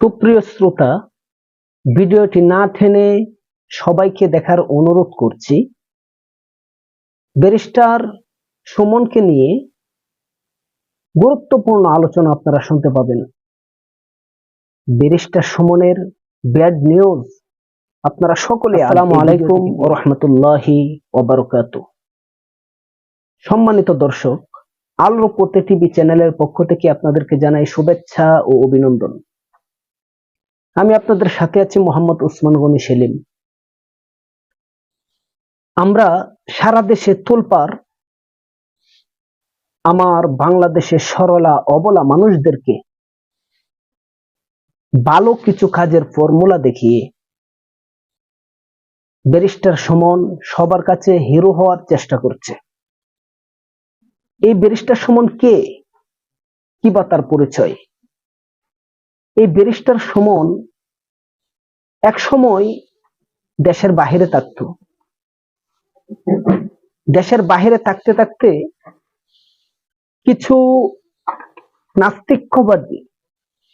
সুপ্রিয় শ্রোতা ভিডিওটি না টেনে সবাইকে দেখার অনুরোধ করছি ব্যারিস্টার সুমনকে নিয়ে গুরুত্বপূর্ণ আলোচনা আপনারা শুনতে পাবেন। ব্যারিস্টার সুমনের ব্যাড নিউজ আপনারা সকলে আসসালামু আলাইকুম ও রহমতুল্লাহি ওবারকাতু। সম্মানিত দর্শক আলোরপতে টিভি চ্যানেলের পক্ষ থেকে আপনাদেরকে জানাই শুভেচ্ছা ও অভিনন্দন। আমি আপনাদের সাথে আছি মোহাম্মদ উসমান গনি সেলিম। আমরা সারা দেশে তোলপার আমার বাংলাদেশের সরলা অবলা মানুষদেরকে ভালো কিছু কাজের ফর্মুলা দেখিয়ে ব্যারিস্টার সমন সবার কাছে হিরো হওয়ার চেষ্টা করছে। এই ব্যারিস্টার সমন কে? কি বা তার পরিচয়? এই ব্যারিস্টার সমন এক সময় দেশের বাহিরে থাকত। দেশের বাহিরে থাকতে থাকতে কিছু নাস্তিক্যবাদী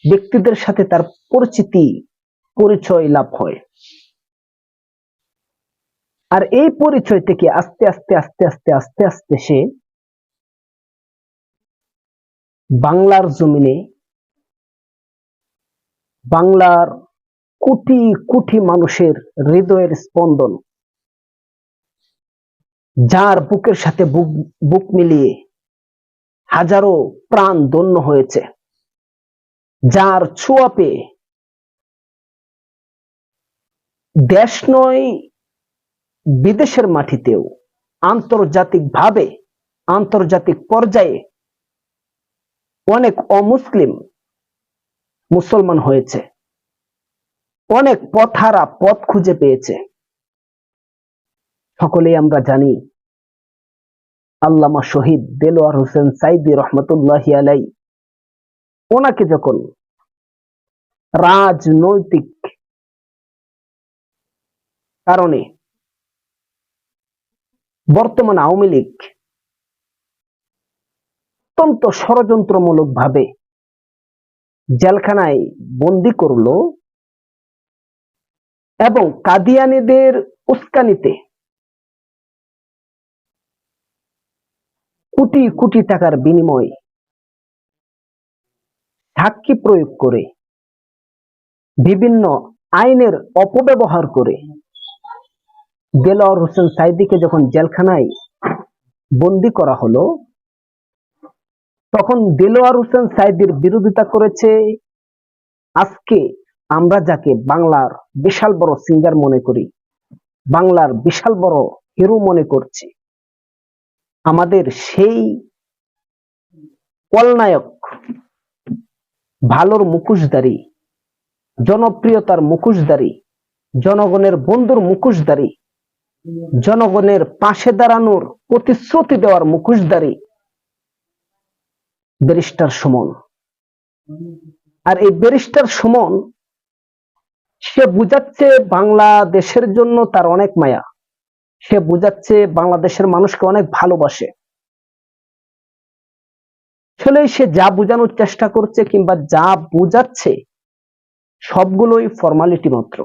ব্যক্তিদের সাথে তার পরিচিতি, পরিচয় লাভ হয়। আর এই পরিচয় থেকে আস্তে আস্তে আস্তে আস্তে আস্তে আস্তে সে বাংলার জমিনে বাংলার কোটি কোটি মানুষের হৃদয়ের স্পন্দন, যার বুকের সাথে বুক বুক মিলিয়ে হাজারো প্রাণ দন্য হয়েছে, যার ছোঁয়া পেয়ে দেশ নয়, বিদেশের মাটিতেও আন্তর্জাতিক ভাবে আন্তর্জাতিক পর্যায়ে অনেক অমুসলিম মুসলমান হয়েছে। অনেক পথহারা পথ খুঁজে পেয়েছে। সকলেই আমরা জানি, আল্লামা শহীদ দেলোয়ার হোসেন সাইদি রহমতুল্লাহ আলাই, ওনাকে যখন রাজনৈতিক কারণে বর্তমান আওয়ামী লীগ অত্যন্ত ষড়যন্ত্রমূলক ভাবে জেলখানায় বন্দি করল এবং কাদিয়ানিদের উস্কানিতে কোটি কোটি টাকার বিনিময়ে সাক্ষী প্রয়োগ করে, বিভিন্ন আইনের অপব্যবহার করে দেলোয়ার হোসেন সাইদিকে যখন জেলখানায় বন্দি করা হলো তখন দেলোয়ার হোসেন সাইদির বিরোধিতা করেছে। আজকে আমরা যাকে বাংলার বিশাল বড় সিঙ্গার মনে করি, বাংলার বিশাল বড় হিরো মনে করছি, আমাদের সেই কলনায়ক, ভালোর মুখোশধারী, জনপ্রিয়তার মুখোশধারী, জনগণের বন্ধুর মুখোশধারী, জনগণের পাশে দাঁড়ানোর প্রতিশ্রুতি দেওয়ার মুখোশধারী ব্যারিস্টার সুমন। আর এই ব্যারিস্টার সুমন, সে বুঝাচ্ছে বাংলাদেশের জন্য তার অনেক মায়া। সে বুঝাচ্ছে বাংলাদেশের মানুষকে অনেক ভালোবাসে। আসলে সে যা বোঝানোর চেষ্টা করছে কিংবা যা বুঝাচ্ছে, সবগুলোই ফর্মালিটি মাত্র।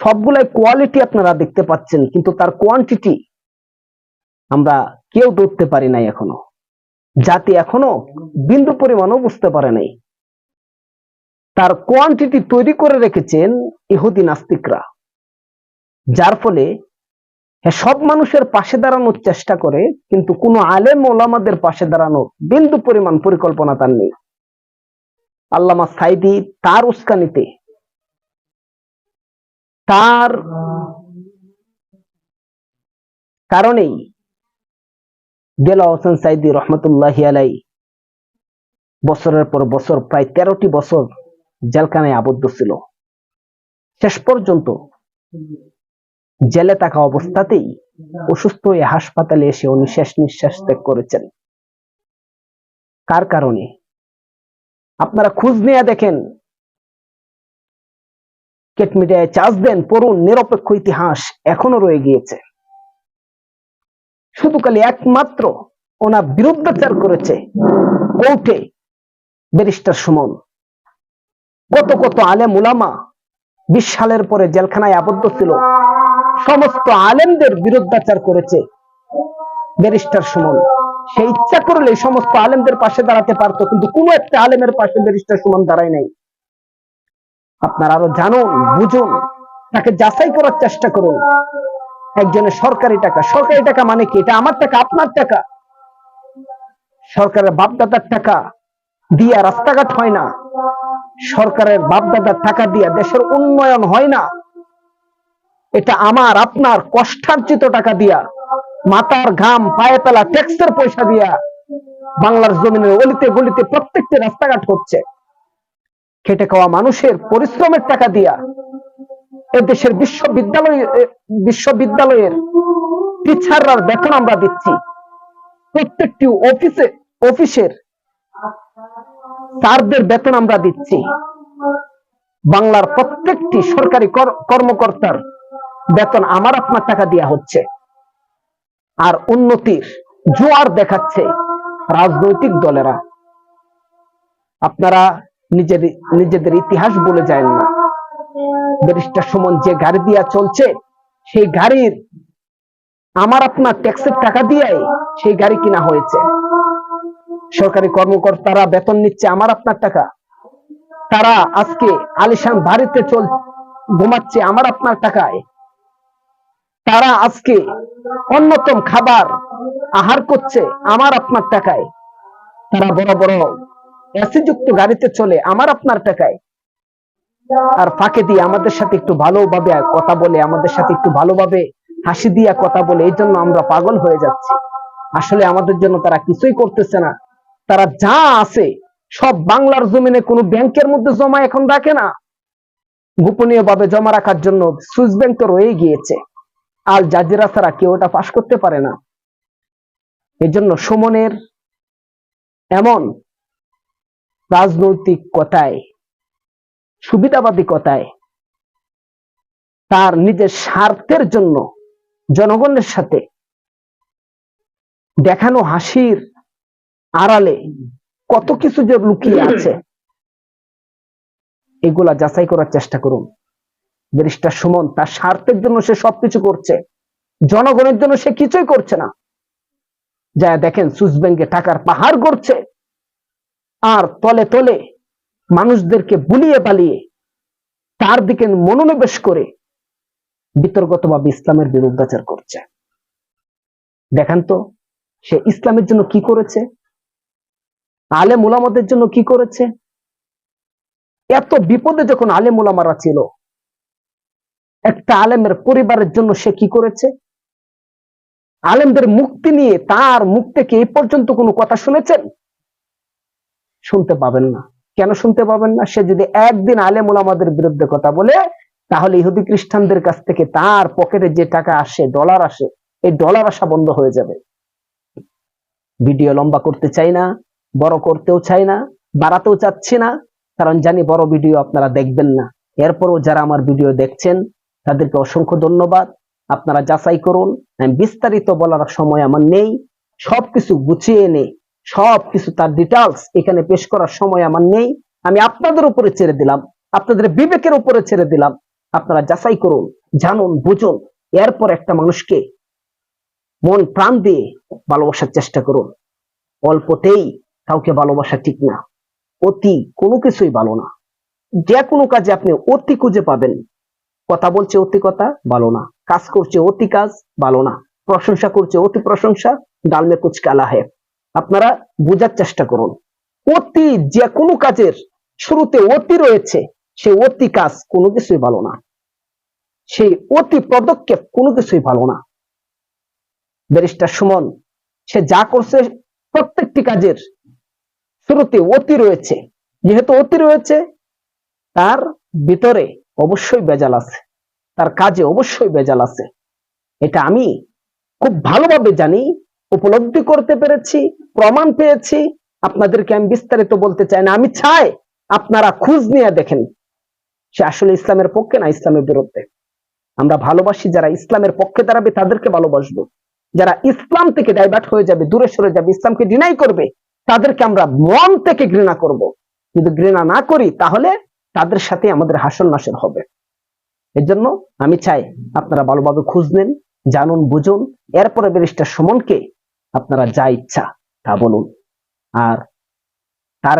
সবগুলাই কোয়ালিটি আপনারা দেখতে পাচ্ছেন, কিন্তু তার কোয়ান্টিটি আমরা কেউ ধরতে পারি নাই এখনও। জাতি এখনও বিন্দু পরিমাণও বুঝতে পারে নাই। তার কোয়ান্টিটি তৈরি করে রেখেছেন ইহুদি নাস্তিকরা। যার ফলে সব মানুষের পাশে দাঁড়ানোর চেষ্টা করে, কিন্তু কোনো আলেম ওলামাদের পাশে দাঁড়ানো বিন্দু পরিমাণ পরিকল্পনা তার নেই। আল্লামা সাইদি তার উস্কানিতে তার কারণেই দেলা হোসেন সাইদি রহমতুল্লাহ আলাই বছরের পর বছর, প্রায় তেরোটি বছর জেলখানায় আবদ্ধ ছিল। শেষ পর্যন্ত জেলে থাকা অবস্থাতেই অসুস্থ হয়ে হাসপাতালে এসে উনি শেষ নিঃশ্বাস ত্যাগ করেছেন। কার কারণে? আপনারা খোঁজ নিয়ে দেখেন। কেট মিডিয়ায় চার্জ দেন, পড়ুন, নিরপেক্ষ ইতিহাস এখনও রয়ে গিয়েছে। শুধু খালি একমাত্র ওনার বিরুদ্ধাচার করেছে কোর্টে ব্যারিস্টার সুমন। কত কত আলেম উলামা বিশ সালের পরে জেলখানায় আবদ্ধ ছিল, সমস্ত আলেমদের বিরুদ্ধাচার করেছে ব্যারিস্টার সুমন। সে ইচ্ছা করলে সমস্ত আলেমদের পাশে দাঁড়াতে পারতো, কিন্তু কোনো একটা আলেমের পাশে ব্যারিস্টার সুমন দাঁড়ায় নাই। আপনারা আরও জানুন, বুঝুন, তাকে যাচাই করার চেষ্টা করুন। একজনের সরকারি টাকা। সরকারি টাকা মানে কি? এটা আমার টাকা, আপনার টাকা। সরকারের বাপদাদার টাকা দিয়া রাস্তাঘাট হয় না। সরকারের বাপদাদার টাকা দিয়া দেশের উন্নয়ন হয় না। এটা আমার, আপনার কষ্টার্জিত টাকা দিয়া, মাথার ঘাম, পায়ে পেলা ট্যাক্সের পয়সা দিয়া বাংলার জমিনের অলিতে গলিতে প্রত্যেকটি রাস্তাঘাট হচ্ছে। খেটে খাওয়া মানুষের পরিশ্রমের টাকা দিয়া দেশের বিশ্ববিদ্যালয় বিশ্ববিদ্যালয়ের টিচাররার বেতন আমরা দিচ্ছি। প্রত্যেকটি অফিসে অফিসের স্যারদের বেতন আমরা দিচ্ছি। বাংলার প্রত্যেকটি সরকারি কর্মকর্তার বেতন আমার আপনার টাকা দেওয়া হচ্ছে। আর উন্নতির জোয়ার দেখাচ্ছে রাজনৈতিক দলেরা। আপনারা নিজের, নিজেদের ইতিহাস বলে যায় না। ব্যারিস্টার সুমন যে গাড়ি দিয়া চলছে, সেই গাড়ির আমার আপনার ট্যাক্সের টাকা দিয়াই সেই গাড়ি কিনা হয়েছে। সরকারি কর্মকর্তারা বেতন নিচ্ছে আমার আপনার টাকা। তারা আজকে আলিশান বাড়িতে চল, ঘুমাচ্ছে আমার আপনার টাকায়। তারা আজকে অন্যতম খাবার আহার করছে আমার আপনার টাকায়। তারা বড় বড় অ্যাসিযুক্ত গাড়িতে চলে আমার আপনার টাকায়। আর ফাঁকে দিয়ে আমাদের সাথে একটু ভালোভাবে কথা বলে, আমাদের সাথে একটু ভালোভাবে হাসি দিয়া কথা বলে, এই জন্য আমরা পাগল হয়ে যাচ্ছি। আসলে আমাদের জন্য তারা কিছুই করতেছে না। তারা যা আছে সব বাংলার জমিনে কোনো ব্যাংকের মধ্যে জমা এখন রাখে না। গোপনীয় ভাবে জমা রাখার জন্য সুইস ব্যাংক তো রয়ে গিয়েছে। আর জাজিরা ছাড়া কেউ ওটা পাশ করতে পারে না। এই জন্য সুমনের এমন রাজনৈতিক কথায় সুবিধাবাদী কথায় তার নিজের স্বার্থের জন্য জনগণের সাথে দেখানো হাসির আড়ালে কত কিছু যে লুকিয়ে আছে, এগুলা যাচাই করার চেষ্টা করুন। ব্যারিস্টার সুমন তার স্বার্থের জন্য সে সবকিছু করছে, জনগণের জন্য সে কিছুই করছে না। যা দেখেন সুইস ব্যাংকে টাকার পাহাড় করছে আর তলে তলে মানুষদেরকে বুলিয়ে পালিয়ে তার দিকে মনোনিবেশ করে বিতর্কতভাবে ইসলামের বিরুদ্ধাচার করছে। দেখেন তো, সে ইসলামের জন্য কি করেছে? আলেম উলামাদের জন্য কি করেছে? এত বিপদে যখন আলে উলামারা ছিল, একটা আলেমের পরিবারের জন্য সে কি করেছে? আলেমদের মুক্তি নিয়ে তার মুখ থেকে এই পর্যন্ত কোনো কথা শুনেছেন? শুনতে পাবেন না। কেন শুনতে পাবেন না? সে যদি একদিন আলেম ওলামাদের বিরুদ্ধে কথা বলে, তাহলে ইহুদি খ্রিস্টানদের কাছ থেকে তার পকেটে যে টাকা আসে ডলার আসে, এই ডলার আসা বন্ধ হয়ে যাবে। ভিডিও লম্বা করতে চাই না, বড় করতেও চাই না, বাড়াতেও চাচ্ছি না, কারণ জানি বড় ভিডিও আপনারা দেখবেন না। এরপরও যারা আমার ভিডিও দেখছেন, তাদেরকে অসংখ্য ধন্যবাদ। আপনারা যাচাই করুন। বিস্তারিত বলার সময় আমার নেই। সবকিছু গুছিয়ে এনে সবকিছু তার ডিটেলস এখানে পেশ করার সময় আমার নেই। আমি আপনাদের উপরে ছেড়ে দিলাম। আপনাদের বিবেকের উপরে ছেড়ে দিলাম। আপনারা যাচাই করুন, জানুন, বুঝুন। এরপর একটা মানুষকে মন প্রাণ দিয়ে ভালোবাসার চেষ্টা করুন। অল্পতেই কাউকে ভালোবাসা ঠিক না। অতি কোনো কিছুই ভালো না। যে কোনো কাজে আপনি অতি খুঁজে পাবেন। কথা বলছে অতি কথা, ভালো না। কাজ করছে অতি কাজ, ভালো না। প্রশংসা করছে অতি প্রশংসা, ডালমে কুচ কালা হয় আপনারা বোঝার চেষ্টা করুন। অতি যে কোনো কাজের শুরুতে অতি রয়েছে সেই অতি কাজ কোনো কিছুই ভালো না। সেই অতি পদক্ষেপ কোনো কিছুই ভালো না। ব্যারিস্টার সুমন, সে যা করছে প্রত্যেকটি কাজের শুরুতে অতি রয়েছে। যেহেতু অতি রয়েছে, তার ভিতরে অবশ্যই বেজাল আছে। তার কাজে অবশ্যই বেজাল আছে। এটা আমি খুব ভালোভাবে জানি উপলব্ধি করতে পেরেছি, প্রমাণ পেয়েছি। আপনাদেরকে আমি বিস্তারিত বলতে চাই না। আমি চাই আপনারা খুঁজ নিয়ে দেখেন সে আসলে ইসলামের পক্ষে না ইসলামের বিরুদ্ধে। আমরা ভালোবাসি যারা ইসলামের পক্ষে দাঁড়াবে, তাদেরকে ভালোবাসবো। যারা ইসলাম থেকে ডাইভার্ট হয়ে যাবে, দূরে সরে যাবে, ইসলামকে ডিনাই করবে, তাদেরকে আমরা মন থেকে ঘৃণা করব। যদি ঘৃণা না করি, তাহলে তাদের সাথে আমাদের হাসন নাসর হবে। এর জন্য আমি চাই আপনারা ভালোভাবে খুঁজ নেন, জানুন, বুঝুন। এরপরে ব্যারিস্টার সুমনকে আপনারা যা ইচ্ছা তা বলুন। আর তার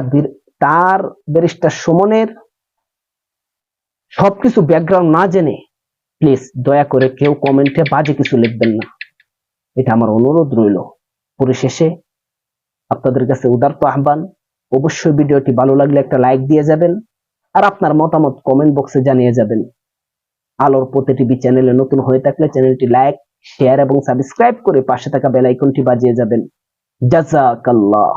তার ব্যারিস্টার সুমনের সবকিছু ব্যাকগ্রাউন্ড না জেনে প্লিজ দয়া করে কেউ কমেন্টে বাজে কিছু লিখবেন না। এটা আমার অনুরোধ রইল। পরিশেষে আপনাদের কাছে উদারত আহ্বান, অবশ্যই ভিডিওটি ভালো লাগলে একটা লাইক দিয়ে যাবেন আর আপনার মতামত কমেন্ট বক্সে জানিয়ে যাবেন। আলোর টিভি চ্যানেলে নতুন হয়ে থাকলে চ্যানেলটি লাইক শেয়ার এবং সাবস্ক্রাইব করে পাশে থাকা বেল আইকনটি বাজিয়ে যাবেন। জাজাকাল্লাহ